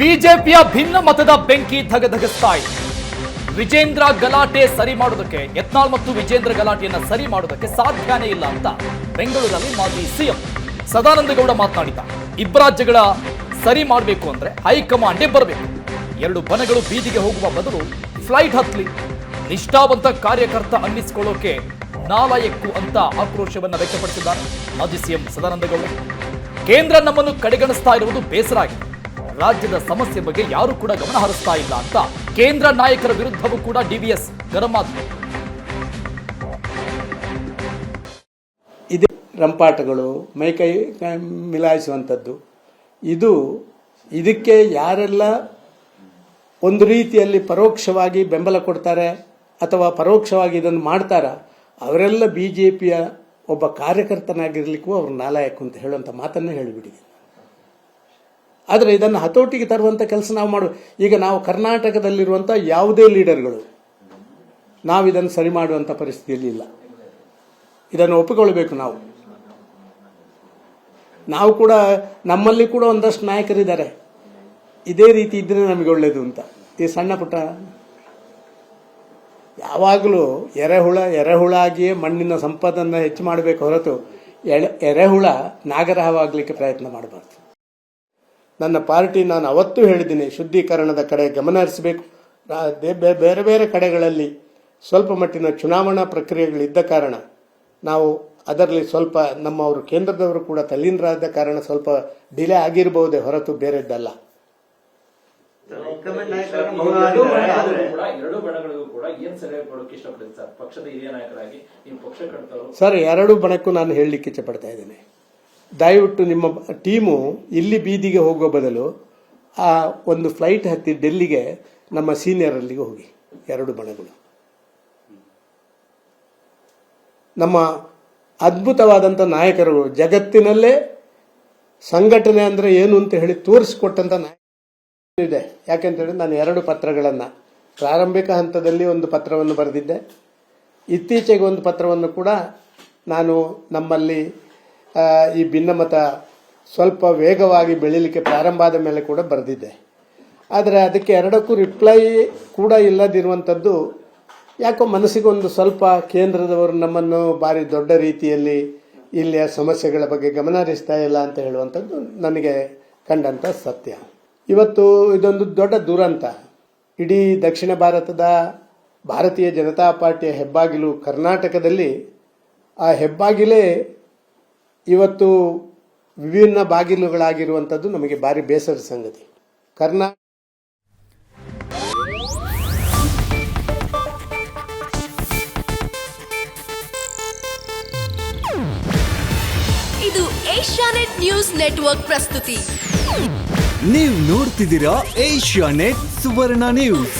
ಬಿಜೆಪಿಯ ಭಿನ್ನ ಮತದ ಬೆಂಕಿ ಧಗಧಗಿಸ್ತಾ ಇದೆ ವಿಜೇಂದ್ರ ಗಲಾಟೆ ಸರಿ ಮಾಡೋದಕ್ಕೆ, ಯತ್ನಾಳ್ ಮತ್ತು ವಿಜೇಂದ್ರ ಗಲಾಟೆಯನ್ನ ಸರಿ ಮಾಡೋದಕ್ಕೆ ಸಾಧ್ಯನೇ ಇಲ್ಲ ಅಂತ ಬೆಂಗಳೂರಲ್ಲಿ ಮಾಜಿ ಸಿಎಂ ಸದಾನಂದಗೌಡ ಮಾತನಾಡಿದ ಇಬ್ಬರಾಜ್ಯಗಳ ಸರಿ ಮಾಡಬೇಕು ಅಂದ್ರೆ ಹೈಕಮಾಂಡೇ ಬರಬೇಕು. ಎರಡು ಬನಗಳು ಬೀದಿಗೆ ಹೋಗುವ ಬದಲು ಫ್ಲೈಟ್ ಹತ್ಲಿ. ನಿಷ್ಠಾವಂತ ಕಾರ್ಯಕರ್ತ ಅನ್ನಿಸಿಕೊಳ್ಳೋಕೆ ನಾಲಾಯಕ್ಕು ಅಂತ ಆಕ್ರೋಶವನ್ನು ವ್ಯಕ್ತಪಡಿಸಿದ್ದಾರೆ ಮಾಜಿ ಸಿಎಂ ಸದಾನಂದಗೌಡ. ಕೇಂದ್ರ ನಮ್ಮನ್ನು ಕಡೆಗಣಿಸ್ತಾ ಇರುವುದು ಬೇಸರ ಆಗಿದೆ. ರಾಜ್ಯದ ಸಮಸ್ಯೆ ಬಗ್ಗೆ ಯಾರು ಕೂಡ ಗಮನ ಹರಿಸ್ತಾ ಇಲ್ಲ ಅಂತ ಕೇಂದ್ರ ನಾಯಕರ ವಿರುದ್ಧವೂ ಕೂಡ ಡಿವಿಎಸ್ ಗರಂ ಇದೆ ರಂಪಾಟಗಳು ಮೈಕೈ ಮಿಲಾಯಿಸುವಂಥದ್ದು. ಇದು ಇದಕ್ಕೆ ಯಾರೆಲ್ಲ ಒಂದು ರೀತಿಯಲ್ಲಿ ಪರೋಕ್ಷವಾಗಿ ಬೆಂಬಲ ಕೊಡ್ತಾರೆ ಅಥವಾ ಪರೋಕ್ಷವಾಗಿ ಇದನ್ನು ಮಾಡ್ತಾರ, ಅವರೆಲ್ಲ ಬಿ ಜೆ ಪಿಯ ಒಬ್ಬ ಕಾರ್ಯಕರ್ತನಾಗಿರ್ಲಿಕ್ಕೂ ಅವ್ರ ನಾಲಾಯಕು ಅಂತ ಹೇಳುವಂಥ ಮಾತನ್ನು ಹೇಳಿಬಿಟ್ಟಿದ್ದೀನಿ ಆದರೆ ಇದನ್ನು ಹತೋಟಿಗೆ ತರುವಂಥ ಕೆಲಸ ನಾವು ಮಾಡು. ಈಗ ನಾವು ಕರ್ನಾಟಕದಲ್ಲಿರುವಂಥ ಯಾವುದೇ ಲೀಡರ್ಗಳು, ನಾವು ಇದನ್ನು ಸರಿ ಮಾಡುವಂಥ ಪರಿಸ್ಥಿತಿಯಲ್ಲಿ ಇಲ್ಲ. ಇದನ್ನು ಒಪ್ಪಿಕೊಳ್ಳಬೇಕು ನಾವು. ನಾವು ಕೂಡ, ನಮ್ಮಲ್ಲಿ ಕೂಡ ಒಂದಷ್ಟು ನಾಯಕರಿದ್ದಾರೆ. ಇದೇ ರೀತಿ ಇದ್ರೆ ನಮಗೆ ಒಳ್ಳೆಯದು ಅಂತ. ಈ ಸಣ್ಣ ಪುಟ್ಟ, ಯಾವಾಗಲೂ ಎರೆಹುಳ ಎರೆಹುಳ ಆಗಿಯೇ ಮಣ್ಣಿನ ಸಂಪದನ್ನು ಹೆಚ್ಚು ಮಾಡಬೇಕು ಹೊರತು ಎಳೆ, ಎರೆಹುಳ ನಾಗರಹವಾಗಲಿಕ್ಕೆ ಪ್ರಯತ್ನ ಮಾಡಬಾರ್ದು. ನನ್ನ ಪಾರ್ಟಿ ನಾನು ಅವತ್ತೂ ಹೇಳಿದ್ದೀನಿ ಶುದ್ಧೀಕರಣದ ಕಡೆ ಗಮನ ಹರಿಸಬೇಕು. ಬೇರೆ ಬೇರೆ ಕಡೆಗಳಲ್ಲಿ ಸ್ವಲ್ಪ ಮಟ್ಟಿನ ಚುನಾವಣಾ ಪ್ರಕ್ರಿಯೆಗಳಿದ್ದ ಕಾರಣ ನಾವು ಅದರಲ್ಲಿ ಸ್ವಲ್ಪ ನಮ್ಮವರು ಕೇಂದ್ರದವರು ಕೂಡ ತಲ್ಲೀನರಾದ ಕಾರಣ ಸ್ವಲ್ಪ ಡಿಲೇ ಆಗಿರಬಹುದೇ ಹೊರತು ಬೇರೆದ್ದಲ್ಲ. ಸರ್ ಪಕ್ಷದ ಹಿರಿಯ ನಾಯಕರಾಗಿ ನೀವು ಪಕ್ಷ ಸರ್ ಎರಡು ಬಣಕ್ಕೂ ನಾನು ಹೇಳಲಿಕ್ಕೆ ಇಚ್ಛಪಡ್ತಾ ಇದ್ದೇನೆ. ದಯವಿಟ್ಟು ನಿಮ್ಮ ಟೀಮು ಇಲ್ಲಿ ಬೀದಿಗೆ ಹೋಗುವ ಬದಲು ಆ ಒಂದು ಫ್ಲೈಟ್ ಹತ್ತಿ ಡೆಲ್ಲಿಗೆ ನಮ್ಮ ಸೀನಿಯರಲ್ಲಿಗೆ ಹೋಗಿ. ಎರಡು ಬಣಗಳು. ನಮ್ಮ ಅದ್ಭುತವಾದಂಥ ನಾಯಕರು ಜಗತ್ತಿನಲ್ಲೇ ಸಂಘಟನೆ ಅಂದರೆ ಏನು ಅಂತ ಹೇಳಿ ತೋರಿಸಿಕೊಟ್ಟಂಥ ನಾಯಕಿದೆ ಯಾಕೆಂತ ಹೇಳಿ ನಾನು ಎರಡು ಪತ್ರಗಳನ್ನು ಪ್ರಾರಂಭಿಕ ಹಂತದಲ್ಲಿ ಒಂದು ಪತ್ರವನ್ನು ಬರೆದಿದ್ದೆ. ಇತ್ತೀಚೆಗೆ ಒಂದು ಪತ್ರವನ್ನು ಕೂಡ ನಾನು ನಮ್ಮಲ್ಲಿ ಈ ಭಿನ್ನಮತ ಸ್ವಲ್ಪ ವೇಗವಾಗಿ ಬೆಳೀಲಿಕ್ಕೆ ಪ್ರಾರಂಭ ಆದ ಮೇಲೆ ಕೂಡ ಬರೆದಿದ್ದೆ ಆದರೆ ಅದಕ್ಕೆ ಎರಡಕ್ಕೂ ರಿಪ್ಲೈ ಕೂಡ ಇಲ್ಲದಿರುವಂಥದ್ದು ಯಾಕೋ ಮನಸ್ಸಿಗೊಂದು ಸ್ವಲ್ಪ ಕೇಂದ್ರದವರು ನಮ್ಮನ್ನು ಭಾರಿ ದೊಡ್ಡ ರೀತಿಯಲ್ಲಿ ಇಲ್ಲಿಯ ಸಮಸ್ಯೆಗಳ ಬಗ್ಗೆ ಗಮನ ಹರಿಸ್ತಾ ಇಲ್ಲ ಅಂತ ಹೇಳುವಂಥದ್ದು ನನಗೆ ಕಂಡಂಥ ಸತ್ಯ. ಇವತ್ತು ಇದೊಂದು ದೊಡ್ಡ ದುರಂತ. ಇಡೀ ದಕ್ಷಿಣ ಭಾರತದ ಭಾರತೀಯ ಜನತಾ ಪಾರ್ಟಿಯ ಹೆಬ್ಬಾಗಿಲು ಕರ್ನಾಟಕದಲ್ಲಿ ಆ ಹೆಬ್ಬಾಗಿಲೇ ಇವತ್ತು ವಿಭಿನ್ನ ಬಾಗಿಲುಗಳಾಗಿರುವಂಥದ್ದು ನಮಗೆ ಭಾರಿ ಬೇಸರ ಸಂಗತಿ. ಕರ್ನಾ ಇದು ಏಷ್ಯಾನೆಟ್ ನ್ಯೂಸ್ ನೆಟ್ವರ್ಕ್ ಪ್ರಸ್ತುತಿ. ನೀವು ನೋಡ್ತಿದ್ದೀರಾ ಏಷ್ಯಾನೆಟ್ ಸುವರ್ಣ ನ್ಯೂಸ್.